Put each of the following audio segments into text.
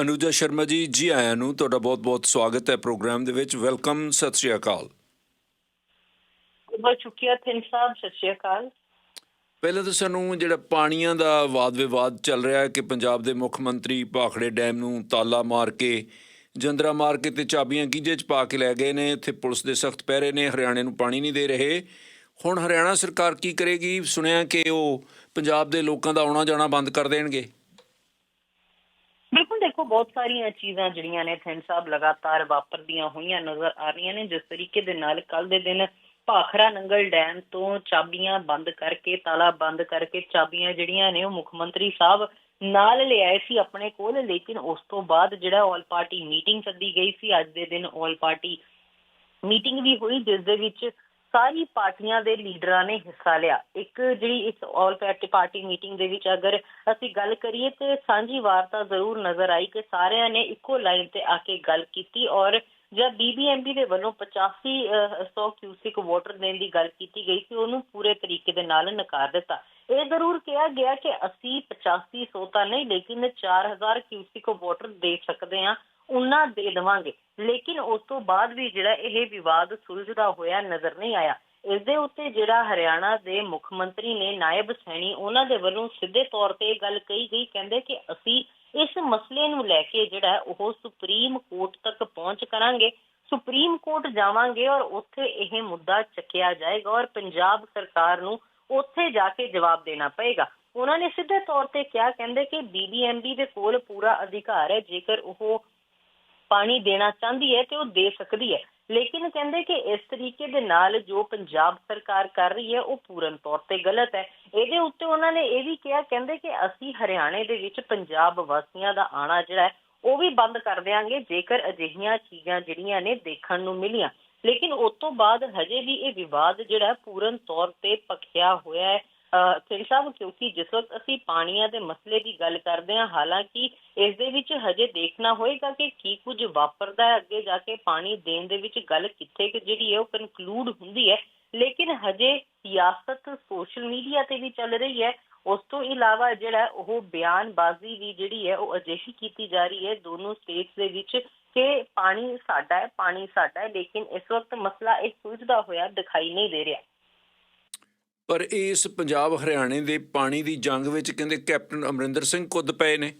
ਅਨੁਜਾ ਸ਼ਰਮਾ ਜੀ ਜੀ ਆਇਆਂ ਨੂੰ ਤੁਹਾਡਾ ਬਹੁਤ-ਬਹੁਤ ਸਵਾਗਤ ਹੈ ਪ੍ਰੋਗਰਾਮ ਦੇ ਵਿੱਚ। ਵੈਲਕਮ ਸਤਿ ਸ਼੍ਰੀ ਅਕਾਲ। ਬਹੁਤ ਸ਼ੁਕਰੀਆ ਥਿੰਨ ਸਾਹਿਬ ਸਤਿ ਸ਼੍ਰੀ ਅਕਾਲ। ਪਹਿਲਾਂ ਤਾਂ ਸਾਨੂੰ ਜਿਹੜਾ ਪਾਣੀਆਂ ਦਾ ਵਾਦ ਵਿਵਾਦ ਚੱਲ ਰਿਹਾ ਹੈ ਕਿ ਪੰਜਾਬ ਦੇ ਮੁੱਖ ਮੰਤਰੀ ਭਾਖੜੇ ਡੈਮ ਨੂੰ ਤਾਲਾ ਮਾਰ ਕੇ ਜੰਦਰਾ ਮਾਰ ਕੇ ਤੇ ਚਾਬੀਆਂ ਗੀਜੇ 'ਚ ਪਾ ਕੇ ਲੈ ਗਏ ਨੇ। ਇੱਥੇ ਪੁਲਿਸ ਦੇ ਸਖਤ ਪਹਿਰੇ ਨੇ ਹਰਿਆਣੇ ਨੂੰ ਪਾਣੀ ਨਹੀਂ ਦੇ ਰਹੇ। ਹੁਣ ਹਰਿਆਣਾ ਸਰਕਾਰ ਕੀ ਕਰੇਗੀ? ਸੁਣਿਆ ਕਿ ਉਹ ਪੰਜਾਬ ਦੇ ਲੋਕਾਂ ਦਾ ਆਉਣਾ ਜਾਣਾ ਬੰਦ ਕਰ ਦੇਣਗੇ। ਬਿਲਕੁਲ ਦੇਖੋ, ਬਹੁਤ ਸਾਰੀਆਂ ਚੀਜ਼ਾਂ ਜਿਹੜੀਆਂ ਨੇ ਥਿੰਨ ਸਾਹਿਬ ਲਗਾਤਾਰ ਵਾਪਰਦੀਆਂ ਹੋਈਆਂ ਨਜ਼ਰ ਆ ਰਹੀਆਂ ਨੇ, ਜਿਸ ਤਰੀਕੇ ਦੇ ਨਾਲ ਕੱਲ ਦੇ ਦਿਨ ਭਾਖੜਾ ਨੰਗਲ ਡੈਮ ਤੋਂ ਚਾਬੀਆਂ ਬੰਦ ਕਰਕੇ, ਤਾਲਾ ਬੰਦ ਕਰਕੇ ਚਾਬੀਆਂ ਜਿਹੜੀਆਂ ਨੇ ਉਹ ਮੁੱਖ ਮੰਤਰੀ ਸਾਹਿਬ ਨਾਲ ਲਿਆਏ ਸੀ ਆਪਣੇ ਕੋਲ, ਲੇਕਿਨ ਉਸ ਤੋਂ ਬਾਅਦ ਜਿਹੜਾ ਆਲ ਪਾਰਟੀ ਮੀਟਿੰਗ ਸੱਦੀ ਗਈ ਸੀ, ਅੱਜ ਦੇ ਦਿਨ ਆਲ ਪਾਰਟੀ ਮੀਟਿੰਗ ਵੀ ਹੋਈ, ਜਿਸ ਦੇ ਵਿੱਚ ਸਾਰੀ ਪਾਰਟੀਆਂ ਦੇ ਲੀਡਰਾਂ ਨੇ ਹਿੱਸਾ ਲਿਆ। ਇੱਕ ਜਿਹੜੀ ਇਸ ਆਲ ਪਾਰਟੀ ਪਾਰਟੀ ਮੀਟਿੰਗ ਦੇ ਵਿੱਚ ਅਗਰ ਅਸੀਂ ਗੱਲ ਕਰੀਏ ਤੇ ਸਾਂਝੀ ਵਾਰਤਾ ਜ਼ਰੂਰ ਨਜ਼ਰ ਆਈ ਕਿ ਸਾਰਿਆਂ ਨੇ ਇੱਕੋ ਲਾਈਨ ਤੇ ਆ ਕੇ ਗੱਲ ਕੀਤੀ ਔਰ ਜਦ ਬੀਬੀਐਮਬੀ ਦੇ ਵੱਲੋਂ 85 100 ਕਿਊਸਿਕ ਵਾਟਰ ਦੇਣ ਦੀ ਗੱਲ ਕੀਤੀ ਗਈ ਸੀ, ਉਹਨੂੰ ਪੂਰੇ ਤਰੀਕੇ ਦੇ ਨਾਲ ਨਕਾਰ ਦਿੱਤਾ। ਇਹ ਜ਼ਰੂਰ ਕਿਹਾ ਗਿਆ ਕਿ ਅਸੀਂ 85 100 ਤਾਂ ਨਹੀਂ, ਲੇਕਿਨ 4000 ਕਿਊਸਿਕ ਵਾਟਰ ਦੇ ਸਕਦੇ ਹਾਂ। ਉਹਨਾਂ ਦੇ ਦੇਵਾਂਗੇ। ਲੇਕਿਨ ਉਸ ਤੋਂ ਬਾਅਦ ਵੀ ਜਿਹੜਾ ਇਹ ਵਿਵਾਦ ਸੁਲਝਦਾ ਹੋਇਆ ਨਜ਼ਰ ਨਹੀਂ ਆਇਆ। ਇਸ ਦੇ ਉੱਤੇ ਜਿਹੜਾ ਹਰਿਆਣਾ ਦੇ ਮੁੱਖ ਮੰਤਰੀ ਨੇ ਨਾਇਬ ਸੈਣੀ, ਉਹਨਾਂ ਦੇ ਵੱਲੋਂ ਸਿੱਧੇ ਤੌਰ ਤੇ ਇਹ ਗੱਲ ਕਹੀ ਗਈ, ਕਹਿੰਦੇ ਕਿ ਅਸੀਂ ਇਸ ਮਸਲੇ ਨੂੰ ਲੈ ਕੇ ਜਿਹੜਾ ਉਹ ਸੁਪਰੀਮ ਕੋਰਟ ਤੱਕ ਪਹੁੰਚ ਕਰਾਂਗੇ। ਸੁਪਰੀਮ ਕੋਰਟ ਜਾਵਾਂਗੇ ਔਰ ਉੱਥੇ ਇਹ ਮੁੱਦਾ ਚੱਕਿਆ ਜਾਏਗਾ ਔਰ ਪੰਜਾਬ ਸਰਕਾਰ ਨੂੰ ਉੱਥੇ ਜਾ ਕੇ ਜਵਾਬ ਦੇਣਾ ਪਏਗਾ। ਉਹਨਾਂ ਨੇ ਸਿੱਧੇ ਤੌਰ ਤੇ ਕਿਹਾ, ਕਹਿੰਦੇ ਕਿ ਬੀਬੀਐਮਬੀ ਦੇ ਕੋਲ ਪੂਰਾ ਅਧਿਕਾਰ ਹੈ। ਜੇਕਰ ਉਹ ਪਾਣੀ ਦੇਣਾ ਚਾਹੁੰਦੀ ਹੈ ਤੇ ਉਹ ਦੇ ਸਕਦੀ ਹੈ। ਲੇਕਿਨ ਕਹਿੰਦੇ ਕਿ ਇਸ ਤਰੀਕੇ ਦੇ ਨਾਲ ਜੋ ਪੰਜਾਬ ਸਰਕਾਰ ਕਰ ਰਹੀ ਹੈ, ਉਹ ਪੂਰਨ ਤੌਰ ਤੇ ਗਲਤ ਹੈ। ਇਹਦੇ ਉੱਤੇ ਉਹਨਾਂ ਨੇ ਇਹ ਵੀ ਕਿਹਾ, ਕਹਿੰਦੇ ਕਿ ਅਸੀਂ ਹਰਿਆਣੇ ਦੇ ਵਿੱਚ ਪੰਜਾਬ ਵਾਸੀਆਂ ਦਾ ਆਣਾ ਜਿਹੜਾ ਹੈ, ਉਹ ਵੀ ਬੰਦ ਕਰ ਦੇਵਾਂਗੇ ਜੇਕਰ ਅਜਿਹੀਆਂ ਚੀਜ਼ਾਂ ਜਿਹੜੀਆਂ ਨੇ ਦੇਖਣ ਨੂੰ ਮਿਲੀਆਂ। ਲੇਕਿਨ ਉਸ ਤੋਂ ਬਾਅਦ ਹਜੇ ਵੀ ਇਹ ਵਿਵਾਦ ਜਿਹੜਾ ਪੂਰਨ ਤੌਰ ਤੇ ਪਖਿਆ ਹੋਇਆ ਹੈ। ਸਿੰਘ ਸਾਹਿਬ ਕਿਉਂਕਿ ਜਿਸ ਵਕਤ ਅਸੀਂ ਪਾਣੀਆਂ ਦੇ ਮਸਲੇ ਦੀ ਗੱਲ ਕਰਦੇ ਹਾਂ, ਹਾਲਾਂਕਿ ਇਸ ਦੇ ਵਿੱਚ ਹਜੇ ਦੇਖਣਾ ਹੋਏਗਾ ਕਿ ਕੀ ਕੁਝ ਵਾਪਰਦਾ ਹੈ ਅੱਗੇ ਜਾ ਕੇ ਪਾਣੀ ਦੇਣ ਦੇ ਵਿੱਚ ਗੱਲ ਕਿੱਥੇ ਕਿ ਜਿਹੜੀ ਹੈ ਉਹ ਕਨਕਲੂਡ ਹੁੰਦੀ ਹੈ। ਲੇਕਿਨ ਹਜੇ ਸਿਆਸਤ ਸੋਸ਼ਲ ਮੀਡੀਆ ਤੇ ਵੀ ਚੱਲ ਰਹੀ ਹੈ। ਉਸ ਤੋਂ ਇਲਾਵਾ ਜਿਹੜਾ ਉਹ ਬਿਆਨਬਾਜ਼ੀ ਵੀ ਜਿਹੜੀ ਹੈ ਉਹ ਅਜਿਹੀ ਕੀਤੀ ਜਾ ਰਹੀ ਹੈ, ਦੋਨੋਂ ਸਟੇਟਸ ਦੇ ਵਿੱਚ ਕਿ ਪਾਣੀ ਸਾਡਾ ਹੈ, ਪਾਣੀ ਸਾਡਾ ਹੈ, ਲੇਕਿਨ ਇਸ ਵਕਤ ਮਸਲਾ ਇਹ ਸੁਲਝਦਾ ਹੋਇਆ ਦਿਖਾਈ ਨਹੀਂ ਦੇ ਰਿਹਾ। ਪਰ ਇਸ ਪੰਜਾਬ ਹਰਿਆਣੇ ਦੇ ਪਾਣੀ ਦੀ ਜੰਗ ਵਿੱਚ ਕਹਿੰਦੇ ਕੈਪਟਨ ਅਮਰਿੰਦਰ ਸਿੰਘ ਕੁੱਦ ਪਏ ਨੇ।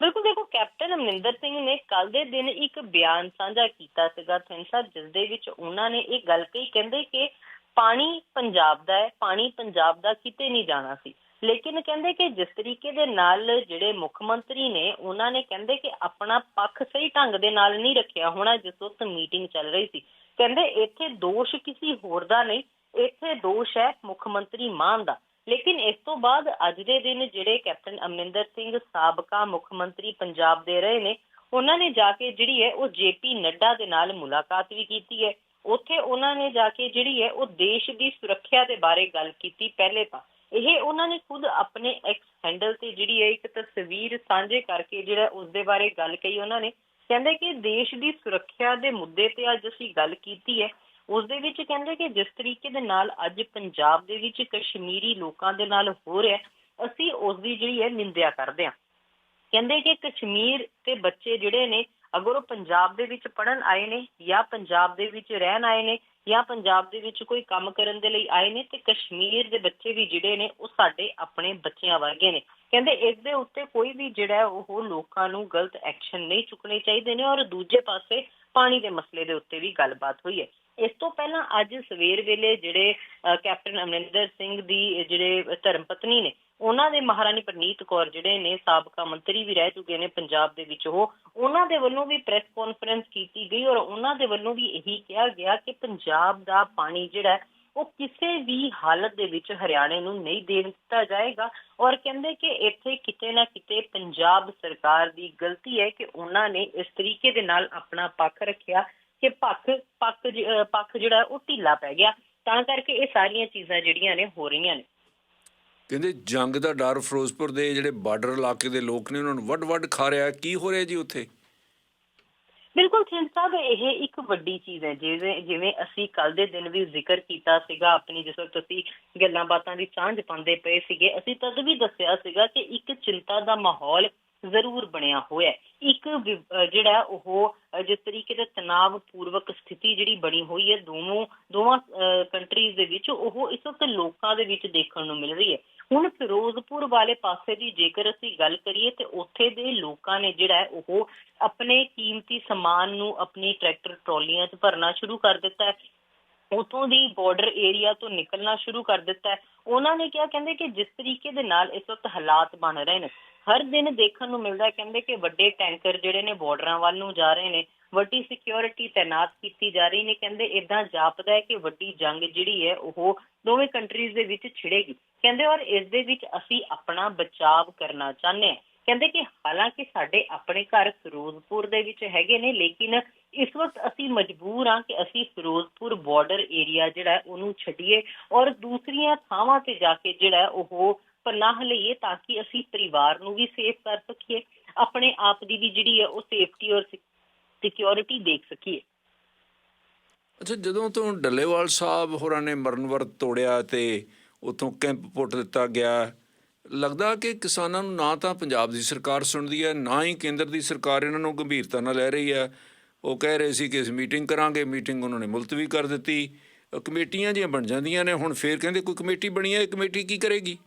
ਬਿਲਕੁਲ ਦੇਖੋ, ਕੈਪਟਨ ਅਮਰਿੰਦਰ ਸਿੰਘ ਨੇ ਕੱਲ ਦੇ ਦਿਨ ਇੱਕ ਬਿਆਨ ਸਾਂਝਾ ਕੀਤਾ ਸੀਗਾ ਥਿੰਸਾ ਜਿਸ ਦੇ ਵਿੱਚ ਉਹਨਾਂ ਨੇ ਇਹ ਗੱਲ ਕਹੀ, ਕਹਿੰਦੇ ਕਿ ਪਾਣੀ ਪੰਜਾਬ ਦਾ ਹੈ, ਪਾਣੀ ਪੰਜਾਬ ਦਾ ਕਿਤੇ ਨਹੀਂ ਜਾਣਾ ਸੀ। ਲੇਕਿਨ ਕਹਿੰਦੇ ਕਿ ਜਿਸ ਤਰੀਕੇ ਦੇ ਨਾਲ ਜਿਹੜੇ ਮੁੱਖ ਮੰਤਰੀ ਨੇ, ਉਹਨਾਂ ਨੇ ਕਹਿੰਦੇ ਕਿ ਆਪਣਾ ਪੱਖ ਸਹੀ ਢੰਗ ਦੇ ਨਾਲ ਨਹੀਂ ਰੱਖਿਆ ਹੋਣਾ ਜਿਸ ਵਕਤ ਮੀਟਿੰਗ ਚੱਲ ਰਹੀ ਸੀ। ਕਹਿੰਦੇ ਇੱਥੇ ਦੋਸ਼ ਕਿਸੇ ਹੋਰ ਦਾ ਨਹੀਂ, ਇੱਥੇ ਦੋਸ਼ ਹੈ ਮੁੱਖ ਮੰਤਰੀ ਮਾਨ ਦਾ। ਲੇਕਿਨ ਇਸ ਤੋਂ ਬਾਅਦ ਅੱਜ ਦੇ ਦਿਨ ਜਿਹੜੇ ਕੈਪਟਨ ਅਮਰਿੰਦਰ ਸਿੰਘ ਸਾਬਕਾ ਮੁੱਖ ਮੰਤਰੀ ਪੰਜਾਬ ਦੇ ਰਹੇ ਨੇ, ਉਹਨਾਂ ਨੇ ਜਾ ਕੇ ਜਿਹੜੀ ਹੈ ਉਹ ਜੇਪੀ ਨੱਡਾ ਦੇ ਨਾਲ ਮੁਲਾਕਾਤ ਵੀ ਕੀਤੀ ਹੈ। ਉੱਥੇ ਉਹਨਾਂ ਨੇ ਜਾ ਕੇ ਜਿਹੜੀ ਹੈ ਉਹ ਦੇਸ਼ ਦੀ ਸੁਰੱਖਿਆ ਦੇ ਬਾਰੇ ਗੱਲ ਕੀਤੀ ਪਹਿਲੇ ਤਾਂ। ਇਹ ਉਹਨਾਂ ਨੇ ਖੁਦ ਆਪਣੇ ਐਕਸ ਹੈਂਡਲ ਤੇ ਜਿਹੜੀ ਹੈ ਇੱਕ ਤਸਵੀਰ ਸਾਂਝੇ ਕਰਕੇ ਜਿਹੜਾ ਉਸ ਦੇ ਬਾਰੇ ਗੱਲ ਕਹੀ ਉਹਨਾਂ ਨੇ। ਕਹਿੰਦੇ ਕਿ ਦੇਸ਼ ਦੀ ਸੁਰੱਖਿਆ ਦੇ ਮੁੱਦੇ ਤੇ ਅੱਜ ਅਸੀਂ ਗੱਲ ਕੀਤੀ ਹੈ। ਉਸ ਦੇ ਵਿੱਚ ਕਹਿੰਦੇ ਕਿ ਜਿਸ ਤਰੀਕੇ ਦੇ ਨਾਲ ਅੱਜ ਪੰਜਾਬ ਦੇ ਵਿੱਚ ਕਸ਼ਮੀਰੀ ਲੋਕਾਂ ਦੇ ਨਾਲ ਹੋ ਰਿਹਾ, ਅਸੀਂ ਉਸ ਦੀ ਜਿਹੜੀ ਹੈ ਨਿੰਦਿਆ ਕਰਦੇ ਹਾਂ। ਕਹਿੰਦੇ ਕਿ ਕਸ਼ਮੀਰ ਤੇ ਬੱਚੇ ਜਿਹੜੇ ਨੇ ਅਗਰ ਉਹ ਪੰਜਾਬ ਦੇ ਵਿੱਚ ਪੜਨ ਆਏ ਨੇ ਜਾਂ ਪੰਜਾਬ ਦੇ ਵਿੱਚ ਰਹਿਣ ਆਏ ਨੇ ਜਾਂ ਪੰਜਾਬ ਦੇ ਵਿੱਚ ਕੋਈ ਕੰਮ ਕਰਨ ਦੇ ਲਈ ਆਏ ਨੇ ਤੇ ਕਸ਼ਮੀਰ ਦੇ ਬੱਚੇ ਵੀ ਜਿਹੜੇ ਨੇ ਉਹ ਸਾਡੇ ਆਪਣੇ ਬੱਚਿਆਂ ਵਰਗੇ ਨੇ। ਕਹਿੰਦੇ ਇਸ ਦੇ ਉੱਤੇ ਕੋਈ ਵੀ ਜਿਹੜਾ ਉਹ ਲੋਕਾਂ ਨੂੰ ਗਲਤ ਐਕਸ਼ਨ ਨਹੀਂ ਚੁੱਕਣੇ ਚਾਹੀਦੇ ਨੇ ਔਰ ਦੂਜੇ ਪਾਸੇ ਪਾਣੀ ਦੇ ਮਸਲੇ ਦੇ ਉੱਤੇ ਵੀ ਗੱਲਬਾਤ ਹੋਈ ਹੈ। ਇਸ ਤੋਂ ਪਹਿਲਾਂ ਅੱਜ ਸਵੇਰ ਵੇਲੇ ਜਿਹੜੇ ਕੈਪਟਨ ਅਮਰਿੰਦਰ ਸਿੰਘ ਦੀ ਜਿਹੜੇ ਧਰਮ ਪਤਨੀ ਨੇ ਉਹਨਾਂ ਦੇ ਮਹਾਰਾਣੀ ਪ੍ਰਨੀਤ ਕੌਰ ਜਿਹੜੇ ਨੇ, ਸਾਬਕਾ ਮੰਤਰੀ ਵੀ ਰਹਿ ਚੁੱਕੇ ਨੇ ਪੰਜਾਬ ਦੇ ਵਿੱਚ ਉਹ, ਉਹਨਾਂ ਦੇ ਵੱਲੋਂ ਵੀ ਪ੍ਰੈਸ ਕਾਨਫਰੰਸ ਕੀਤੀ ਗਈ ਔਰ ਉਹਨਾਂ ਦੇ ਵੱਲੋਂ ਵੀ ਇਹੀ ਕਿਹਾ ਗਿਆ ਕਿ ਪੰਜਾਬ ਦਾ ਪਾਣੀ ਜਿਹੜਾ ਉਹ ਕਿਸੇ ਵੀ ਹਾਲਤ ਦੇ ਵਿੱਚ ਹਰਿਆਣੇ ਨੂੰ ਨਹੀਂ ਦੇ ਦਿੱਤਾ ਜਾਏਗਾ ਔਰ ਕਹਿੰਦੇ ਕਿ ਇੱਥੇ ਕਿਤੇ ਨਾ ਕਿਤੇ ਪੰਜਾਬ ਸਰਕਾਰ ਦੀ ਗਲਤੀ ਹੈ ਕਿ ਉਹਨਾਂ ਨੇ ਇਸ ਤਰੀਕੇ ਦੇ ਨਾਲ ਆਪਣਾ ਪੱਖ ਰੱਖਿਆ ਕਿ ਪੱਖ ਪੱਖ ਪੱਖ ਜਿਹੜਾ ਉਹ ਢਿੱਲਾ ਪੈ ਗਿਆ। ਤਾਂ ਕਰਕੇ ਇਹ ਸਾਰੀਆਂ ਚੀਜ਼ਾਂ ਜਿਹੜੀਆਂ ਨੇ ਹੋ ਰਹੀਆਂ ਨੇ। ਕਹਿੰਦੇ ਜੰਗ ਦਾ ਡਰ ਫਿਰੋਜ਼ਪੁਰ ਦੇ ਜਿਹੜੇ ਬਾਰਡਰ ਇਲਾਕੇ ਦੇ ਲੋਕ ਨੇ, ਉਹਨਾਂ ਨੂੰ ਵੱਡ-ਵੱਡ ਖਾ ਰਿਹਾ ਕੀ ਹੋ ਰਿਹਾ ਜੀ ਉੱਥੇ? ਬਿਲਕੁਲ ਸਿੰਘ ਸਾਹਿਬ ਇਹ ਇੱਕ ਵੱਡੀ ਚੀਜ਼ ਹੈ। ਜਿਵੇਂ ਜਿਵੇਂ ਅਸੀਂ ਕੱਲ ਦੇ ਦਿਨ ਵੀ ਜ਼ਿਕਰ ਕੀਤਾ ਸੀਗਾ, ਆਪਣੀ ਜਿਸ ਵਕਤ ਅਸੀਂ ਗੱਲਾਂ ਬਾਤਾਂ ਦੀ ਸਾਂਝ ਪਾਉਂਦੇ ਪਏ ਸੀਗੇ, ਅਸੀਂ ਤਦ ਵੀ ਦੱਸਿਆ ਸੀਗਾ ਕਿ ਇੱਕ ਚਿੰਤਾ ਦਾ ਮਾਹੌਲ ਜ਼ਰੂਰ ਬਣਿਆ ਹੋਇਆ ਇੱਕ ਜਿਹੜਾ ਉਹ ਜਿਸ ਤਰੀਕੇ ਦੇ ਤਣਾਅ ਪੂਰਵਕ ਸਥਿਤੀ ਜਿਹੜੀ ਬਣੀ ਹੋਈ ਹੈ, ਦੋਨੋਂ, ਦੋਵਾਂ ਕੰਟਰੀਜ਼ ਦੇ ਵਿੱਚ, ਉਹ ਇਸ ਵਕਤ ਲੋਕਾਂ ਦੇ ਵਿੱਚ ਦੇਖਣ ਨੂੰ ਮਿਲ ਰਹੀ ਹੈ। ਹੁਣ ਫਿਰੋਜ਼ਪੁਰ ਵਾਲੇ ਪਾਸੇ ਦੀ ਜੇਕਰ ਅਸੀਂ ਗੱਲ ਕਰੀਏ ਤੇ ਉੱਥੇ ਦੇ ਲੋਕਾਂ ਨੇ ਜਿਹੜਾ ਹੈ ਉਹ ਆਪਣੇ ਕੀਮਤੀ ਸਮਾਨ ਨੂੰ ਆਪਣੀ ਟਰੈਕਟਰ ਟਰਾਲੀਆਂ 'ਚ ਭਰਨਾ ਸ਼ੁਰੂ ਕਰ ਦਿੱਤਾ ਹੈ। ਉਤੋਂ ਦੀ ਬਾਰਡਰ ਏਰੀਆ ਤੋਂ ਨਿਕਲਣਾ ਸ਼ੁਰੂ ਕਰ ਦਿੱਤਾ ਹੈ। ਉਹਨਾਂ ਨੇ ਕਿਹਾ, ਕਹਿੰਦੇ ਕਿ ਜਿਸ ਤਰੀਕੇ ਦੇ ਨਾਲ ਇਸ ਵਕਤ ਹਾਲਾਤ ਬਣ ਰਹੇ ਨੇ। ਹਰ ਦਿਨ ਦੇਖਣ ਨੂੰ ਮਿਲਦਾ ਕਹਿੰਦੇ ਕਿ ਵੱਡੇ ਟੈਂਕਰ ਜਿਹੜੇ ਨੇ ਬਾਰਡਰਾਂ ਵੱਲ ਨੂੰ ਜਾ ਰਹੇ ਨੇ। ਵੱਡੀ ਸਿਕਿਉਰਿਟੀ ਤਾਇਨਾਤ ਕੀਤੀ ਜਾ ਰਹੀ ਨੇ, ਕਹਿੰਦੇ ਇਦਾਂ ਜਾਪਦਾ ਹੈ ਕਿ ਵੱਡੀ ਜੰਗ ਜਿਹੜੀ ਹੈ, ਉਹ ਦੋਵੇਂ ਕੰਟਰੀਜ਼ ਦੇ ਵਿੱਚ ਛਿੜੇਗੀ। ਕਹਿੰਦੇ ਔਰ ਇਸ ਦੇ ਵਿੱਚ ਅਸੀਂ ਆਪਣਾ ਬਚਾਅ ਕਰਨਾ ਚਾਹੁੰਦੇ ਹਾਂ। ਕਹਿੰਦੇ ਕਿ ਹਾਲਾਂਕਿ ਸਾਡੇ ਆਪਣੇ ਘਰ ਫਿਰੋਜ਼ਪੁਰ ਦੇ ਵਿੱਚ ਹੈਗੇ ਨੇ, ਲੇਕਿਨ ਇਸ ਵਕਤ ਅਸੀਂ ਮਜਬੂਰ ਹਾਂ ਕਿ ਅਸੀਂ ਫਿਰੋਜ਼ਪੁਰ ਬਾਰਡਰ ਏਰੀਆ ਜਿਹੜਾ ਉਹਨੂੰ ਛੱਡੀਏ ਔਰ ਦੂਸਰੀਆਂ ਥਾਵਾਂ ਤੇ ਜਾ ਕੇ ਜਿਹੜਾ ਉਹ ਪਨਾਹ ਲਈਏ ਤਾਂ ਕਿ ਅਸੀਂ ਪਰਿਵਾਰ ਨੂੰ ਵੀ ਸੇਫ ਕਰ ਸਕੀਏ। ਆਪਣੇ ਆਪ ਦੀ ਵੀ ਜਿਹੜੀ ਹੈ, ਉਹ ਸੇਫਟੀ ਔਰ ਸਿਕਿਉਰਿਟੀ ਦੇਖ ਸਕੀਏ। ਅੱਛਾ, ਜਦੋਂ ਤੋਂ ਡੱਲੇਵਾਲ ਸਾਹਿਬ ਹੋਰਾਂ ਨੇ ਮਰਨ ਵਰਤ ਤੋੜਿਆ ਤੇ ਉਤੋਂ ਕੈਂਪ ਪੁੱਟ ਦਿੱਤਾ ਗਿਆ, ਲੱਗਦਾ ਕਿ ਕਿਸਾਨਾਂ ਨੂੰ ਨਾ ਤਾਂ ਪੰਜਾਬ ਦੀ ਸਰਕਾਰ ਸੁਣਦੀ ਹੈ, ਨਾ ਹੀ ਕੇਂਦਰ ਦੀ ਸਰਕਾਰ ਇਹਨਾਂ ਨੂੰ ਗੰਭੀਰਤਾ ਨਾਲ ਲੈ ਰਹੀ ਹੈ। ਉਹ ਕਹਿ ਰਹੇ ਸੀ ਕਿ ਅਸੀਂ ਮੀਟਿੰਗ ਕਰਾਂਗੇ, ਮੀਟਿੰਗ ਉਹਨਾਂ ਨੇ ਮੁਲਤਵੀ ਕਰ ਦਿੱਤੀ। ਕਮੇਟੀਆਂ ਜੀਆਂ ਬਣ ਜਾਂਦੀਆਂ ਨੇ, ਹੁਣ ਫੇਰ ਕਹਿੰਦੇ ਕੋਈ ਕਮੇਟੀ ਬਣੀ ਹੈ, ਇਹ ਕਮੇਟੀ ਕੀ ਕਰੇਗੀ?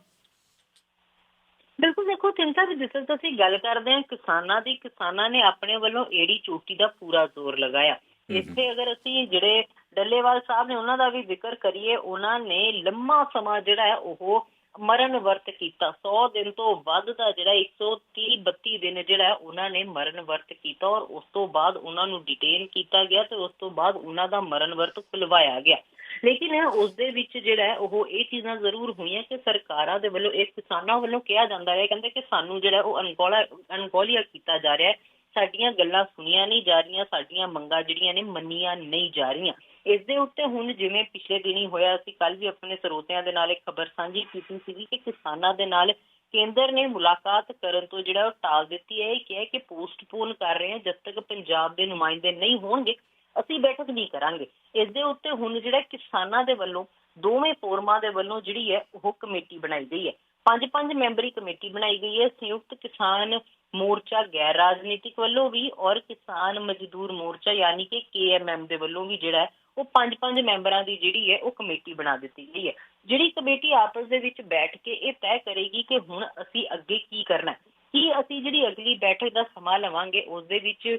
ਬਿਲਕੁਲ ਦੇਖੋ ਚਿੰਤਾ ਵੀ ਜਿਸ ਤਰ੍ਹਾਂ ਅਸੀਂ ਗੱਲ ਕਰਦੇ ਹਾਂ ਕਿਸਾਨਾਂ ਦੀ ਕਿਸਾਨਾਂ ਨੇ ਆਪਣੇ ਵੱਲੋਂ ਏੜੀ ਚੋਟੀ ਦਾ ਪੂਰਾ ਜ਼ੋਰ ਲਗਾਇਆ। ਇੱਥੇ ਅਗਰ ਅਸੀਂ ਜਿਹੜੇ ਡੱਲੇਵਾਲ ਸਾਹਿਬ ਨੇ ਉਹਨਾਂ ਦਾ ਵੀ ਜ਼ਿਕਰ ਕਰੀਏ ਉਹਨਾਂ ਨੇ ਲੰਮਾ ਸਮਾਂ ਜਿਹੜਾ ਹੈ ਉਹ ਮਰਨ ਵਰਤ ਕੀਤਾ। 100 ਦਿਨ ਤੋਂ ਵੱਧ ਦਾ ਜਿਹੜਾ 130 32 ਦਿਨ ਜਿਹੜਾ ਉਹਨਾਂ ਨੇ ਮਰਨ ਵਰਤ ਕੀਤਾ ਔਰ ਉਸ ਤੋਂ ਬਾਅਦ ਉਹਨਾਂ ਨੂੰ ਡਿਟੇਨ ਕੀਤਾ ਗਿਆ ਤੇ ਉਸ ਤੋਂ ਬਾਅਦ ਉਹਨਾਂ ਦਾ ਮਰਨ ਵਰਤ ਖੁਲਵਾਇਆ ਗਿਆ। ਲੇਕਿਨ ਉਸ ਦੇ ਵਿੱਚ ਜਿਹੜਾ ਉਹ ਇਹ ਚੀਜ਼ਾਂ ਜ਼ਰੂਰ ਹੋਈਆਂ ਕਿ ਸਰਕਾਰਾਂ ਦੇ ਵੱਲੋਂ, ਇਹ ਕਿਸਾਨਾਂ ਵੱਲੋਂ ਕਿਹਾ ਜਾਂਦਾ ਹੈ, ਕਹਿੰਦੇ ਕਿ ਸਾਨੂੰ ਜਿਹੜਾ ਉਹ ਅਨਗੋਲਾ ਅਨਗੋਲੀਆ ਕੀਤਾ ਜਾ ਰਿਹਾ ਹੈ। ਸਾਡੀਆਂ ਗੱਲਾਂ ਸੁਣੀਆਂ ਨਹੀਂ ਜਾ ਰਹੀਆਂ, ਸਾਡੀਆਂ ਮੰਗਾਂ ਜਿਹੜੀਆਂ ਨੇ ਮੰਨੀਆਂ ਨਹੀਂ ਜਾ ਰਹੀਆਂ। ਇਸ ਦੇ ਉੱਤੇ ਹੁਣ ਜਿਵੇਂ ਪਿਛਲੇ ਦਿਨੀ ਹੋਇਆ, ਅਸੀਂ ਕੱਲ ਵੀ ਆਪਣੇ ਸਰੋਤਿਆਂ ਦੇ ਨਾਲ ਇੱਕ ਖਬਰ ਸਾਂਝੀ ਕੀਤੀ ਸੀਗੀ ਕਿ ਕਿਸਾਨਾਂ ਦੇ ਨਾਲ ਕੇਂਦਰ ਨੇ ਮੁਲਾਕਾਤ ਕਰਨ ਤੋਂ ਜਿਹੜਾ ਉਹ ਟਾਲ ਦਿੱਤੀ ਹੈ, ਇਹ ਕਿਹਾ ਕਿ ਪੋਸਟਪੋਨ ਕਰ ਰਹੇ ਹਾਂ, ਜਦ ਤੱਕ ਪੰਜਾਬ ਦੇ ਨੁਮਾਇੰਦੇ ਨਹੀਂ ਹੋਣਗੇ ਅਸੀਂ ਬੈਠਕ ਨਹੀਂ ਕਰਾਂਗੇ। ਇਸ ਦੇ ਉੱਤੇ ਹੁਣ ਜਿਹੜਾ ਕਿਸਾਨਾਂ ਦੇ ਵੱਲੋਂ ਦੋਵੇਂ ਫੋਰਮਾਂ ਦੇ ਵੱਲੋਂ ਜਿਹੜੀ ਹੈ ਉਹ ਕਮੇਟੀ ਬਣਾਈ ਗਈ ਹੈ। ਪੰਜ ਪੰਜ ਮੈਂਬਰੀ ਕਮੇਟੀ ਬਣਾਈ ਗਈ ਹੈ। ਸੰਯੁਕਤ ਕਿਸਾਨ ਮੋਰਚਾ ਗੈਰ ਰਾਜਨੀਤਿਕ ਵੱਲੋਂ ਵੀ ਔਰ ਕਿਸਾਨ ਮਜ਼ਦੂਰ ਮੋਰਚਾ ਯਾਨੀ ਕਿ ਕੇਐਮਐਮ ਦੇ ਵੱਲੋਂ ਵੀ ਜਿਹੜਾ ਹੈ, ਉਹ ਪੰਜ ਪੰਜ ਮੈਂਬਰਾਂ ਦੀ ਜਿਹੜੀ ਹੈ ਉਹ ਕਮੇਟੀ ਬਣਾ ਦਿੱਤੀ ਗਈ ਹੈ। ਜਿਹੜੀ ਕਮੇਟੀ ਆਪਸ ਦੇ ਵਿੱਚ ਬੈਠ ਕੇ ਇਹ ਤੈਅ ਕਰੇਗੀ ਕਿ ਹੁਣ ਅਸੀਂ ਅੱਗੇ ਕੀ ਕਰਨਾ ਹੈ। ਕੀ ਅਸੀਂ ਜਿਹੜੀ ਅਗਲੀ ਬੈਠਕ ਦਾ ਸਮਾਂ ਲਵਾਂਗੇ ਉਸ ਦੇ ਵਿੱਚ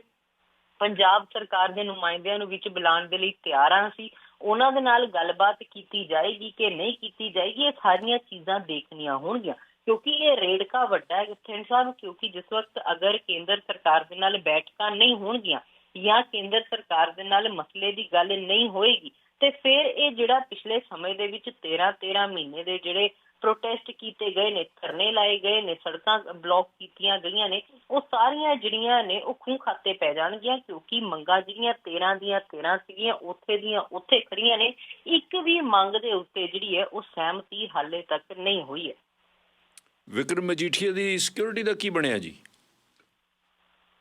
ਪੰਜਾਬ ਸਰਕਾਰ ਦੇ ਨੁਮਾਇੰਦਿਆਂ ਨੂੰ ਵਿੱਚ ਬੁਲਾਉਣ ਦੇ ਲਈ ਤਿਆਰ ਹਾਂ ਅਸੀਂ। ਉਹਨਾਂ ਦੇ ਨਾਲ ਗੱਲਬਾਤ ਕੀਤੀ ਜਾਏਗੀ ਕਿ ਨਹੀਂ ਕੀਤੀ ਜਾਏਗੀ, ਇਹ ਸਾਰੀਆਂ ਚੀਜ਼ਾਂ ਦੇਖਣੀਆਂ ਹੋਣਗੀਆਂ। ਕਿਉਂਕਿ ਇਹ ਰੇੜਕਾ ਵੱਡਾ ਹੈ ਗੁਰਥੇਨ ਸਾਹਿਬ ਕਿਉਂਕਿ ਜਿਸ ਵਕਤ ਅਗਰ ਕੇਂਦਰ ਸਰਕਾਰ ਦੇ ਨਾਲ ਬੈਠਕਾਂ ਨਹੀਂ ਹੋਣਗੀਆਂ ਜਾਂ ਕੇਂਦਰ ਸਰਕਾਰ ਦੇ ਨਾਲ ਮਸਲੇ ਦੀ ਗੱਲ ਨਹੀਂ ਹੋਏਗੀ, ਤੇ ਫਿਰ ਇਹ ਜਿਹੜਾ ਪਿਛਲੇ ਸਮੇਂ ਦੇ ਵਿੱਚ 13 13 ਮਹੀਨੇ ਦੇ ਜਿਹੜੇ ਪ੍ਰੋਟੈਸਟ ਕੀਤੇ ਗਏ ਨੇ ਧਰਨੇ ਲਾਏ ਗਏ ਨੇ ਸੜਕਾਂ ਬਲੌਕ ਕੀਤੀਆਂ ਗਈਆਂ ਨੇ ਉਹ ਸਾਰੀਆਂ ਜਿਹੜੀਆਂ ਨੇ ਉਹ ਖੂਹ ਖਾਤੇ ਪੈ ਜਾਣਗੀਆਂ ਕਿਉਂਕਿ ਮੰਗਾਂ ਜਿਹੜੀਆਂ 13 ਦੀਆਂ 13 ਸੀਗੀਆਂ ਉੱਥੇ ਦੀਆਂ ਉੱਥੇ ਖੜੀਆਂ ਨੇ ਇੱਕ ਵੀ ਮੰਗ ਦੇ ਉੱਤੇ ਜਿਹੜੀ ਹੈ ਉਹ ਸਹਿਮਤੀ ਹਾਲੇ ਤੱਕ ਨਹੀਂ ਹੋਈ ਹੈ। ਵਿਕਰਮ ਮਜੀਠੀਆ ਦੀ ਸਿਕਿਉਰਿਟੀ ਦਾ ਕੀ ਬਣਿਆ ਜੀ?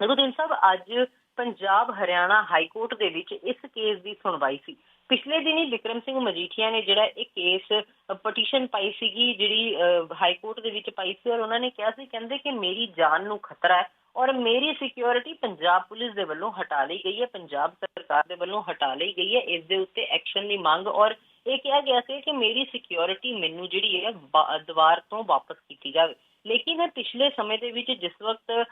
ਦੇਖੋ ਦਿਨ ਸਾਹਿਬ ਅੱਜ ਪੰਜਾਬ ਹਰਿਆਣਾ ਹਾਈ ਕੋਰਟ ਦੇ ਵਿੱਚ ਇਸ ਕੇਸ ਦੀ ਸੁਣਵਾਈ ਸੀ। ਪਿਛਲੇ ਦਿਨੀ ਵਿਕਰਮ ਸਿੰਘ ਮਜੀਠੀਆ ਨੇ ਜਿਹੜਾ ਇਹ ਕੇਸ ਪਟੀਸ਼ਨ ਪਾਈ ਸੀਗੀ, ਜਿਹੜੀ ਹਾਈ ਕੋਰਟ ਦੇ ਵਿੱਚ ਪਾਈ ਸੀ ਔਰ ਉਹਨਾਂ ਨੇ ਕਿਹਾ ਸੀ, ਕਹਿੰਦੇ ਕਿ ਮੇਰੀ ਜਾਨ ਨੂੰ ਖਤਰਾ ਹੈ ਔਰ ਮੇਰੀ ਸਿਕਿਉਰਿਟੀ ਪੰਜਾਬ ਪੁਲਿਸ ਦੇ ਵੱਲੋਂ ਹਟਾ ਲਈ ਗਈ ਹੈ, ਪੰਜਾਬ ਸਰਕਾਰ ਦੇ ਵੱਲੋਂ ਹਟਾ ਲਈ ਗਈ ਹੈ, ਇਸ ਦੇ ਉੱਤੇ ਐਕਸ਼ਨ ਦੀ ਮੰਗ ਔਰ ਇਹ ਕਿਹਾ ਗਿਆ ਸੀ ਕਿ ਮੇਰੀ ਸਿਕਿਉਰਿਟੀ ਮੈਨੂੰ ਜਿਹੜੀ ਹੈ, ਬਾ- ਦੁਬਾਰ ਤੋਂ ਵਾਪਸ ਕੀਤੀ ਜਾਵੇ। ਲੇਕਿਨ ਪਿਛਲੇ ਸਮੇਂ ਦੇ ਵਿੱਚ ਜਿਸ ਵਕਤ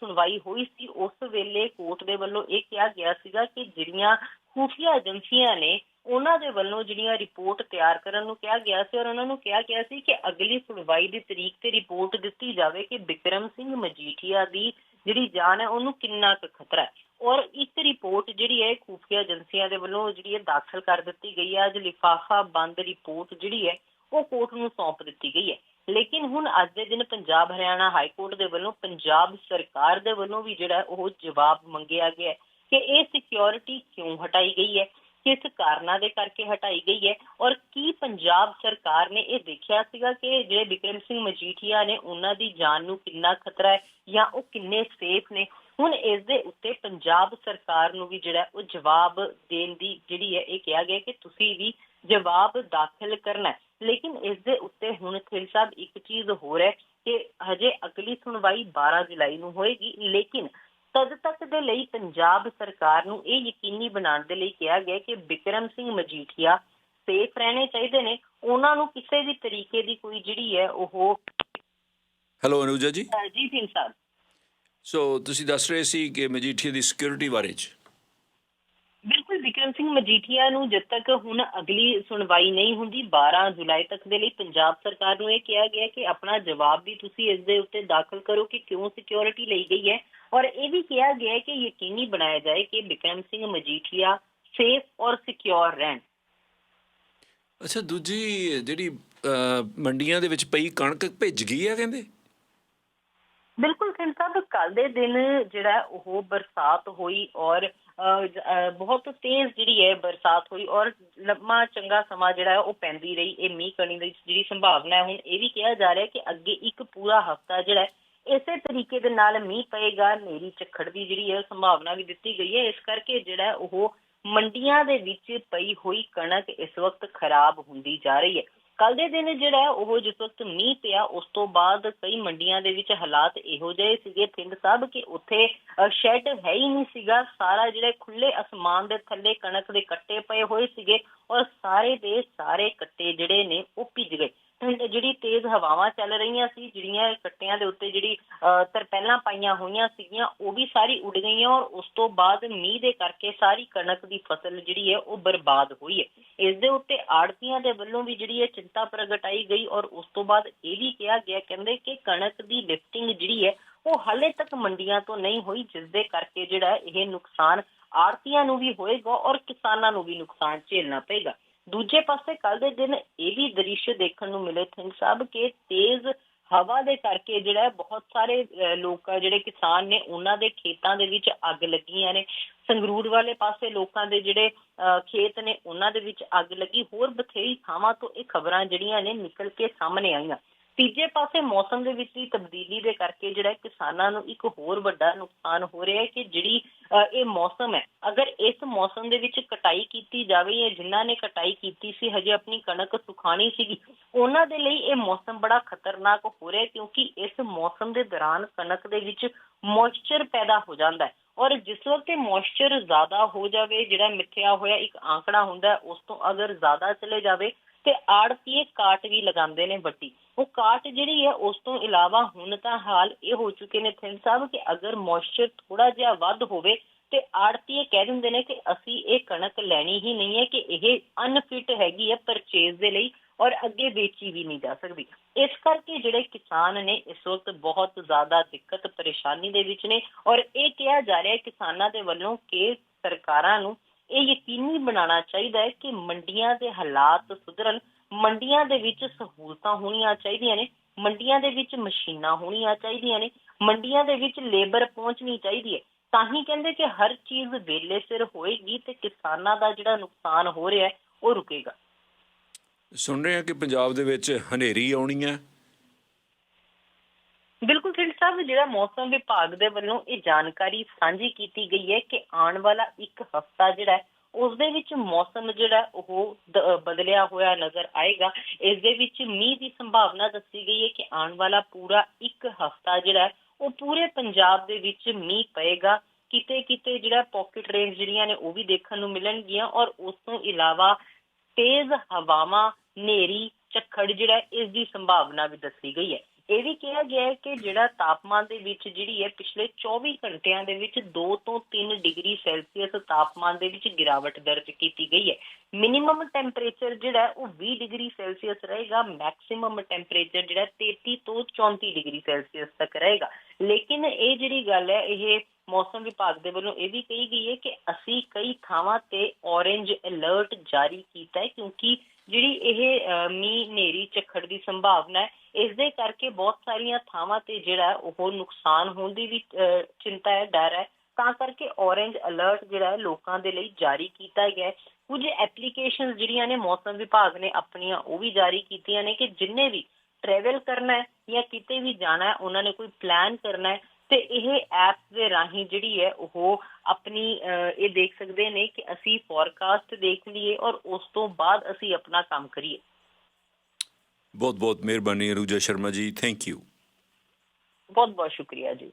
ਸੁਣਵਾਈ ਹੋਈ ਸੀ, ਉਸ ਵੇਲੇ ਕੋਰਟ ਦੇ ਵੱਲੋਂ ਇਹ ਕਿਹਾ ਗਿਆ ਸੀਗਾ ਕਿ ਜਿਹੜੀਆਂ ਖੁਫੀਆ ਏਜੰਸੀਆਂ ਨੇ ਉਹਨਾਂ ਦੇ ਵੱਲੋਂ ਜਿਹੜੀਆਂ ਰਿਪੋਰਟ ਤਿਆਰ ਕਰਨ ਨੂੰ ਕਿਹਾ ਗਿਆ ਸੀ ਔਰ ਉਹਨਾਂ ਨੂੰ ਕਿਹਾ ਗਿਆ ਸੀ ਕਿ ਅਗਲੀ ਸੁਣਵਾਈ ਦੀ ਤਰੀਕ ਤੇ ਰਿਪੋਰਟ ਦਿੱਤੀ ਜਾਵੇ ਕਿ ਵਿਕਰਮ ਸਿੰਘ ਮਜੀਠੀਆ ਦੀ ਜਿਹੜੀ ਜਾਨ ਹੈ ਉਹਨੂੰ ਕਿੰਨਾ ਕੁ ਖਤਰਾ ਹੈ। ਔਰ ਇੱਕ ਰਿਪੋਰਟ ਜਿਹੜੀ ਹੈ, ਖੂਫੀਆ ਏਜੰਸੀਆਂ ਦੇ ਵੱਲੋਂ ਜਿਹੜੀ ਹੈ ਦਾਖਲ ਕਰ ਦਿੱਤੀ ਗਈ ਹੈ। ਅੱਜ ਲਿਫਾਫਾ ਬੰਦ ਰਿਪੋਰਟ ਜਿਹੜੀ ਹੈ, ਉਹ ਕੋਰਟ ਨੂੰ ਸੌਂਪ ਦਿੱਤੀ ਗਈ ਹੈ। ਲੇਕਿਨ ਹੁਣ ਅੱਜ ਦੇ ਦਿਨ ਪੰਜਾਬ ਹਰਿਆਣਾ ਹਾਈ ਕੋਰਟ ਦੇ ਵੱਲੋਂ ਪੰਜਾਬ ਸਰਕਾਰ ਦੇ ਵੱਲੋਂ ਵੀ ਜਿਹੜਾ ਉਹ ਜਵਾਬ ਮੰਗਿਆ ਗਿਆ ਹੈ। ਕਿ ਇਹ ਸਿਕਿਉਰਿਟੀ ਕਿਉਂ ਹਟਾਈ ਗਈ ਹੈ? ਕਿਸ ਕਾਰਨਾਂ ਦੇ ਕਰਕੇ ਹਟਾਈ ਗਈ ਹੈ? ਔਰ ਕੀ ਪੰਜਾਬ ਸਰਕਾਰ ਨੇ ਇਹ ਦੇਖਿਆ ਸੀਗਾ ਕਿ ਜਿਹੜੇ ਵਿਕਰਮ ਸਿੰਘ ਮਜੀਠੀਆ ਨੇ ਉਹਨਾਂ ਦੀ ਜਾਨ ਨੂੰ ਕਿੰਨਾ ਖਤਰਾ ਹੈ ਜਾਂ ਉਹ ਕਿੰਨੇ ਸੇਫ ਨੇ? ਹੁਣ ਇਸ ਦੇ ਉੱਤੇ ਪੰਜਾਬ ਸਰਕਾਰ ਨੂੰ ਵੀ ਜਿਹੜਾ ਉਹ ਜਵਾਬ ਦੇਣ ਦੀ ਜਿਹੜੀ ਹੈ, ਇਹ ਕਿਹਾ ਗਿਆ ਕਿ ਤੁਸੀਂ ਵੀ ਜਵਾਬ ਦਾਖਲ ਕਰਨਾ ਲੇਕਿਨ ਇਸ ਦੇ ਉੱਤੇ ਹੁਣ ਖਿਲ ਸਾਹਿਬ ਇੱਕ ਚੀਜ਼ ਹੋਰ ਹੈ ਕਿ ਹਜੇ ਅਗਲੀ ਸੁਣਵਾਈ 12 ਜੁਲਾਈ ਨੂੰ ਹੋਏਗੀ। ਲੇਕਿਨ ਤਦ ਤੱਕ ਦੇ ਲਈ ਪੰਜਾਬ ਸਰਕਾਰ ਨੂੰ ਇਹ ਯਕੀਨੀ ਬਣਾਉਣ ਦੇ ਲਈ ਕਿਹਾ ਗਿਆ ਕਿ ਵਿਕਰਮ ਸਿੰਘ ਮਜੀਠੀਆ ਸੇਫ ਰਹਿਣੇ ਚਾਹੀਦੇ ਨੇ। ਉਹਨਾਂ ਨੂੰ ਕਿਸੇ ਵੀ ਤਰੀਕੇ ਦੀ ਕੋਈ ਜਿਹੜੀ ਹੈ ਉਹ ਹੈਲੋ ਅਨੁਜਾ ਜੀ। ਜੀ ਸਿੰਘ ਸਾਹਿਬ। ਸੋ ਤੁਸੀਂ ਦੱਸ ਰਹੇ ਸੀ ਕਿ ਮਜੀਠੀਆ ਦੀ ਸਿਕਿਉਰਿਟੀ ਬਾਰੇ ਚ? ਬਿਲਕੁਲ ਵਿਕਰਮ ਸਿੰਘ ਮਜੀਠੀਆ ਨੂੰ ਜਦ ਤੱਕ ਹੁਣ ਅਗਲੀ ਸੁਣਵਾਈ ਨਹੀਂ ਹੁੰਦੀ 12 ਜੁਲਾਈ ਤੱਕ ਦੇ ਲਈ ਪੰਜਾਬ ਸਰਕਾਰ ਨੂੰ ਇਹ ਕਿਹਾ ਗਿਆ ਕਿ ਆਪਣਾ ਜਵਾਬ ਵੀ ਤੁਸੀਂ ਇਸ ਦੇ ਉੱਤੇ ਦਾਖਲ ਕਰੋ ਕਿ ਕਿਉਂ ਸਿਕਿਉਰਿਟੀ ਲਈ ਗਈ ਹੈ। ਔਰ ਇਹ ਵੀ ਕਿਹਾ ਗਿਆ ਹੈ ਕਿ ਯਕੀਨੀ ਬਣਾਇਆ ਜਾਏ ਕਿ ਵਿਕਰਮ ਸਿੰਘ ਮਜੀਠੀਆ ਸੇਫ ਔਰ ਸਿਕਿਉਰ ਰਹਿਣ। ਅੱਛਾ ਦੂਜੀ ਜਿਹੜੀ ਮੰਡੀਆਂ ਦੇ ਵਿੱਚ ਪਈ ਕਣਕ ਭਿੱਜ ਗਈ ਆ ਕਹਿੰਦੇ? ਬਿਲਕੁਲ ਸਿੰਘ ਸਾਹਿਬ ਕੱਲ ਦੇ ਦਿਨ ਜਿਹੜਾ ਉਹ ਬਰਸਾਤ ਹੋਈ ਔਰ ਬਹੁਤ ਤੇਜ਼ ਜਿਹੜੀ ਹੈ ਬਰਸਾਤ ਹੋਈ ਔਰ ਲੰਮਾ ਚੰਗਾ ਸਮਾਂ ਜਿਹੜਾ ਹੈ ਉਹ ਪੈਂਦੀ ਰਹੀ ਇਹ ਮੀਂਹ ਕਣੀ ਦੀ ਜਿਹੜੀ ਸੰਭਾਵਨਾ ਹੈ। ਹੁਣ ਇਹ ਵੀ ਕਿਹਾ ਜਾ ਰਿਹਾ ਹੈ ਕਿ ਅੱਗੇ ਇੱਕ ਪੂਰਾ ਹਫਤਾ ਜਿਹੜਾ ਇਸੇ ਤਰੀਕੇ ਦੇ ਨਾਲ ਮੀਂਹ ਪਏਗਾ ਨੇਰੀ ਝੱਖੜ ਦੀ ਜਿਹੜੀ ਹੈ ਸੰਭਾਵਨਾ ਵੀ ਦਿੱਤੀ ਗਈ ਹੈ, ਇਸ ਕਰਕੇ ਜਿਹੜਾ ਉਹ ਮੰਡੀਆਂ ਦੇ ਵਿੱਚ ਪਈ ਹੋਈ ਕਣਕ ਇਸ ਵਕਤ ਖਰਾਬ ਹੁੰਦੀ ਜਾ ਰਹੀ ਹੈ। ਕੱਲ ਦੇ ਦਿਨ ਜਿਹੜਾ ਹੈ ਉਹ ਜਿਸ ਵਕਤ ਮੀਂਹ ਪਿਆ, ਉਸ ਤੋਂ ਬਾਅਦ ਕਈ ਮੰਡੀਆਂ ਦੇ ਵਿੱਚ ਹਾਲਾਤ ਇਹੋ ਜਿਹੇ ਸੀਗੇ ਥਿੰਦ ਸਾਹਿਬ, ਕਿ ਉੱਥੇ ਸ਼ੈੱਡ ਹੈ ਹੀ ਨਹੀਂ ਸੀਗਾ। ਸਾਰਾ ਜਿਹੜਾ ਖੁੱਲੇ ਅਸਮਾਨ ਦੇ ਥੱਲੇ ਕਣਕ ਦੇ ਕੱਟੇ ਪਏ ਹੋਏ ਸੀਗੇ ਔਰ ਸਾਰੇ ਦੇ ਸਾਰੇ ਕੱਟੇ ਜਿਹੜੇ ਨੇ, ਉਹ ਭਿੱਜ ਗਏ। ਜਿਹੜੀ ਤੇਜ਼ ਹਵਾਵਾਂ ਚੱਲ ਰਹੀਆਂ ਸੀ, ਜਿਹੜੀਆਂ ਕੱਟਿਆਂ ਦੇ ਉੱਤੇ ਜਿਹੜੀ ਤਰਪੈਲਾਂ ਪਾਈਆਂ ਹੋਈਆਂ ਸੀਗੀਆਂ, ਉਹ ਵੀ ਸਾਰੀ ਉੱਡ ਗਈਆਂ ਔਰ ਉਸ ਤੋਂ ਬਾਅਦ ਮੀਂਹ ਦੇ ਕਰਕੇ ਸਾਰੀ ਕਣਕ ਦੀ ਫਸਲ ਜਿਹੜੀ ਹੈ, ਉਹ ਬਰਬਾਦ ਹੋਈ ਹੈ। ਇਸ ਦੇ ਉੱਤੇ ਆੜਤੀਆਂ ਦੇ ਵੱਲੋਂ ਵੀ ਜਿਹੜੀ ਹੈ ਚਿੰਤਾ ਪ੍ਰਗਟਾਈ ਗਈ ਔਰ ਉਸ ਤੋਂ ਬਾਅਦ ਇਹ ਵੀ ਕਿਹਾ ਗਿਆ ਕਹਿੰਦੇ ਕਿ ਕਣਕ ਦੀ ਲਿਫਟਿੰਗ ਜਿਹੜੀ ਹੈ, ਉਹ ਹਾਲੇ ਤੱਕ ਮੰਡੀਆਂ ਤੋਂ ਨਹੀਂ ਹੋਈ, ਜਿਸ ਦੇ ਕਰਕੇ ਜਿਹੜਾ ਇਹ ਨੁਕਸਾਨ ਆੜਤੀਆਂ ਨੂੰ ਵੀ ਹੋਏਗਾ ਔਰ ਕਿਸਾਨਾਂ ਨੂੰ ਵੀ ਨੁਕਸਾਨ ਝੇਲਣਾ ਪਏਗਾ। ਦੂਜੇ ਪਾਸੇ ਕੱਲ ਦੇ ਦਿਨ ਇਹ ਵੀ ਦ੍ਰਿਸ਼ ਦੇਖਣ ਨੂੰ ਮਿਲੇ ਸਿੰਘ ਸਾਹਿਬ ਕਿ ਤੇਜ਼ ਹਵਾ ਦੇ ਕਰਕੇ ਜਿਹੜਾ ਬਹੁਤ ਸਾਰੇ ਲੋਕ ਜਿਹੜੇ ਕਿਸਾਨ ਨੇ ਉਹਨਾਂ ਦੇ ਖੇਤਾਂ ਦੇ ਵਿੱਚ ਅੱਗ ਲੱਗੀਆਂ ਨੇ। ਸੰਗਰੂਰ ਵਾਲੇ ਪਾਸੇ ਲੋਕਾਂ ਦੇ ਜਿਹੜੇ ਅਹ, ਖੇਤ ਨੇ ਉਹਨਾਂ ਦੇ ਵਿੱਚ ਅੱਗ ਲੱਗੀ। ਹੋਰ ਬਥੇਰੀ ਥਾਵਾਂ ਤੋਂ ਇਹ ਖਬਰਾਂ ਜਿਹੜੀਆਂ ਨੇ ਨਿਕਲ ਕੇ ਸਾਹਮਣੇ ਆਈਆਂ। ਤੀਜੇ ਪਾਸੇ ਮੌਸਮ ਦੇ ਵਿੱਚ ਦੀ ਤਬਦੀਲੀ ਦੇ ਕਰਕੇ ਜਿਹੜਾ ਕਿਸਾਨਾਂ ਨੂੰ ਇੱਕ ਹੋਰ ਵੱਡਾ ਨੁਕਸਾਨ ਹੋ ਰਿਹਾ ਹੈ ਕਿ ਜਿਹੜੀ ਇਹ ਮੌਸਮ ਹੈ। ਅਗਰ ਇਸ ਮੌਸਮ ਦੇ ਵਿੱਚ ਕਟਾਈ ਕੀਤੀ ਜਾਵੇ ਜਾਂ ਜਿਨ੍ਹਾਂ ਨੇ ਕਟਾਈ ਕੀਤੀ ਸੀ, ਹਜੇ ਆਪਣੀ ਕਣਕ ਸੁਖਾਣੀ ਸੀਗੀ, ਉਹਨਾਂ ਦੇ ਲਈ ਇਹ ਮੌਸਮ ਬੜਾ ਖਤਰਨਾਕ ਹੋ ਰਿਹਾ ਕਿਉਂਕਿ ਇਸ ਮੌਸਮ ਦੇ ਦੌਰਾਨ ਕਣਕ ਦੇ ਵਿੱਚ ਮੋਇਸਚਰ ਪੈਦਾ ਹੋ ਜਾਂਦਾ ਹੈ। ਔਰ ਜਿਸ ਵਕਤ ਇਹ ਮੋਇਸਚਰ ਜ਼ਿਆਦਾ ਹੋ ਜਾਵੇ, ਜਿਹੜਾ ਮਿੱਥਿਆ ਹੋਇਆ ਇੱਕ ਆਂਕੜਾ ਹੁੰਦਾ ਉਸ ਤੋਂ ਅਗਰ ਜ਼ਿਆਦਾ ਚਲੇ ਜਾਵੇ ਤੇ ਆੜਤੀਏ ਕਾਟ ਵੀ ਲਗਾਉਂਦੇ ਨੇ ਵੱਡੀ। ਉਹ ਕਾਟ ਜਿਹੜੀ ਹੈ, ਉਸ ਤੋਂ ਇਲਾਵਾ ਹੁਣ ਤਾਂ ਹਾਲ ਇਹ ਹੋ ਚੁੱਕੇ ਨੇ ਥਿੰਦ ਸਾਹਿਬ ਕਿ ਅਗਰ ਮੋਇਸਚਰ ਥੋੜਾ ਜਿਹਾ ਵੱਧ ਹੋਵੇ ਤੇ ਆੜਤੀਏ ਕਹਿ ਦਿੰਦੇ ਨੇ ਕਿ ਅਸੀਂ ਇਹ ਕਣਕ ਲੈਣੀ ਹੀ ਨਹੀਂ ਹੈ ਕਿ ਇਹ ਅਨਫਿਟ ਹੈਗੀ ਹੈ ਪਰਚੇਜ਼ ਦੇ ਲਈ ਔਰ ਅੱਗੇ ਵੇਚੀ ਵੀ ਨਹੀਂ ਜਾ ਸਕਦੀ। ਇਸ ਕਰਕੇ ਜਿਹੜੇ ਕਿਸਾਨ ਨੇ ਇਸ ਵਕਤ ਬਹੁਤ ਜ਼ਿਆਦਾ ਦਿੱਕਤ ਪਰੇਸ਼ਾਨੀ ਦੇ ਵਿੱਚ ਨੇ ਔਰ ਇਹ ਕਿਹਾ ਜਾ ਰਿਹਾ ਹੈ ਕਿਸਾਨਾਂ ਦੇ ਵੱਲੋਂ ਕਿ ਸਰਕਾਰਾਂ ਨੂੰ ਇਹ ਯਕੀਨੀ ਬਣਾਉਣਾ ਚਾਹੀਦਾ ਹੈ ਕਿ ਮੰਡੀਆਂ ਦੇ ਹਾਲਾਤ ਸੁਧਰਨ, ਮੰਡੀਆਂ ਦੇ ਵਿੱਚ ਸਹੂਲਤਾਂ ਹੋਣੀਆਂ ਚਾਹੀਦੀਆਂ ਨੇ, ਮੰਡੀਆਂ ਦੇ ਵਿੱਚ ਮਸ਼ੀਨਾਂ ਹੋਣੀਆਂ ਚਾਹੀਦੀਆਂ ਨੇ, ਮੰਡੀਆਂ ਦੇ ਵਿੱਚ ਲੇਬਰ ਪਹੁੰਚਣੀ ਚਾਹੀਦੀ ਹੈ। ਤਾਂ ਹੀ ਕਹਿੰਦੇ ਕਿ ਹਰ ਚੀਜ਼ ਵੇਲੇ ਸਿਰ ਹੋਏਗੀ ਤੇ ਕਿਸਾਨਾਂ ਦਾ ਜਿਹੜਾ ਨੁਕਸਾਨ ਹੋ ਰਿਹਾ ਹੈ, ਉਹ ਰੁਕੇਗਾ। ਸੁਣ ਰਹੇ ਹਾਂ ਕਿ ਪੰਜਾਬ ਦੇ ਵਿੱਚ ਹਨੇਰੀ ਆਉਣੀ ਹੈ। ਬਿਲਕੁਲ ਸਿੰਘ ਸਾਹਿਬ, ਜਿਹੜਾ ਮੌਸਮ ਵਿਭਾਗ ਦੇ ਵੱਲੋਂ ਇਹ ਜਾਣਕਾਰੀ ਸਾਂਝੀ ਕੀਤੀ ਗਈ ਹੈ ਕਿ ਆਉਣ ਵਾਲਾ ਇੱਕ ਹਫਤਾ ਜਿਹੜਾ ਹੈ ਉਸ ਦੇ ਵਿੱਚ ਮੌਸਮ ਜਿਹੜਾ ਉਹ ਬਦਲਿਆ ਹੋਇਆ ਨਜ਼ਰ ਆਏਗਾ। ਇਸ ਦੇ ਵਿੱਚ ਮੀਂਹ ਦੀ ਸੰਭਾਵਨਾ ਦੱਸੀ ਗਈ ਹੈ ਕਿ ਆਉਣ ਵਾਲਾ ਪੂਰਾ ਇੱਕ ਹਫਤਾ ਜਿਹੜਾ ਹੈ, ਉਹ ਪੂਰੇ ਪੰਜਾਬ ਦੇ ਵਿੱਚ ਮੀਂਹ ਪਏਗਾ। ਕਿਤੇ ਕਿਤੇ ਜਿਹੜਾ ਪਾਕਟ ਰੇਂਜ ਜਿਹੜੀਆਂ ਨੇ, ਉਹ ਵੀ ਦੇਖਣ ਨੂੰ ਮਿਲਣਗੀਆਂ ਔਰ ਉਸ ਤੋਂ ਇਲਾਵਾ ਤੇਜ਼ ਹਵਾਵਾਂ, ਹਨੇਰੀ, ਝੱਖੜ ਜਿਹੜਾ ਇਸ ਦੀ ਸੰਭਾਵਨਾ ਵੀ ਦੱਸੀ ਗਈ ਹੈ। ਇਹ ਵੀ ਕਿਹਾ ਗਿਆ ਹੈ ਕਿ ਜਿਹੜਾ ਤਾਪਮਾਨ ਦੇ ਵਿੱਚ ਜਿਹੜੀ ਹੈ ਪਿਛਲੇ 24 ਘੰਟਿਆਂ ਦੇ ਵਿੱਚ 2 ਤੋਂ 3 ਡਿਗਰੀ ਸੈਲਸੀਅਸ ਤਾਪਮਾਨ ਦੇ ਵਿੱਚ ਗਿਰਾਵਟ ਦਰਜ ਕੀਤੀ ਗਈ ਹੈ। ਮਿਨੀਮਮ ਟੈਂਪਰੇਚਰ ਜਿਹੜਾ ਉਹ 20 ਡਿਗਰੀ ਸੈਲਸੀਅਸ ਰਹੇਗਾ ਮੈਕਸਿਮਮ ਟੈਂਪਰੇਚਰ ਜਿਹੜਾ ਹੈ 33 ਤੋਂ 34 ਡਿਗਰੀ ਸੈਲਸੀਅਸ ਤੱਕ ਰਹੇਗਾ। ਲੇਕਿਨ ਇਹ ਜਿਹੜੀ ਗੱਲ ਹੈ, ਇਹ ਮੌਸਮ ਵਿਭਾਗ ਦੇ ਵੱਲੋਂ ਇਹ ਵੀ ਕਹੀ ਗਈ ਹੈ ਕਿ ਅਸੀਂ ਕਈ ਥਾਵਾਂ ਤੇ ਔਰੇਂਜ ਅਲਰਟ ਜਾਰੀ ਕੀਤਾ ਹੈ ਕਿਉਂਕਿ ਜਿਹੜੀ ਇਹ ਮੀਂਹ ਹਨੇਰੀ ਝੱਖੜ ਦੀ ਸੰਭਾਵਨਾ ਹੈ ਇਸ ਦੇ ਕਰਕੇ ਬਹੁਤ ਸਾਰੀਆਂ ਥਾਵਾਂ ਤੇ ਜਿਹੜਾ ਉਹ ਨੁਕਸਾਨ ਹੋਣ ਦੀ ਵੀ ਚਿੰਤਾ ਹੈ ਡਰ ਹੈ। ਤਾਂ ਕਰਕੇ ਔਰੇਂਜ ਅਲਰਟ ਜਿਹੜਾ ਹੈ ਲੋਕਾਂ ਦੇ ਲਈ ਜਾਰੀ ਕੀਤਾ ਗਿਆ ਹੈ। ਕੁਝ ਐਪਲੀਕੇਸ਼ਨਸ ਜਿਹੜੀਆਂ ਨੇ ਮੌਸਮ ਵਿਭਾਗ ਨੇ ਆਪਣੀਆਂ ਉਹ ਵੀ ਜਾਰੀ ਕੀਤੀਆਂ ਨੇ ਕਿ ਜਿੰਨੇ ਵੀ ਟਰੈਵਲ ਕਰਨਾ ਹੈ ਜਾਂ ਕਿਤੇ ਵੀ ਜਾਣਾ ਹੈ ਉਹਨਾਂ ਨੇ ਕੋਈ ਪਲਾਨ ਕਰਨਾ ਹੈ। ਤੇ ਇਹ ਐਪ ਦੇ ਰਾਹੀਂ ਜਿਹੜੀ ਹੈ ਉਹ ਆਪਣੀ ਅਹ, ਇਹ ਦੇਖ ਸਕਦੇ ਨੇ ਕਿ ਅਸੀਂ ਫੋਰਕਾਸਟ ਦੇਖ ਲਈਏ ਔਰ ਉਸ ਤੋਂ ਬਾਅਦ ਅਸੀਂ ਆਪਣਾ ਕੰਮ ਕਰੀਏ। ਬਹੁਤ ਬਹੁਤ ਮਿਹਰਬਾਨੀ ਅਰੂਜਾ ਸ਼ਰਮਾ ਜੀ ਥੈਂਕ ਯੂ ਬਹੁਤ ਬਹੁਤ ਸ਼ੁਕਰੀਆ ਜੀ।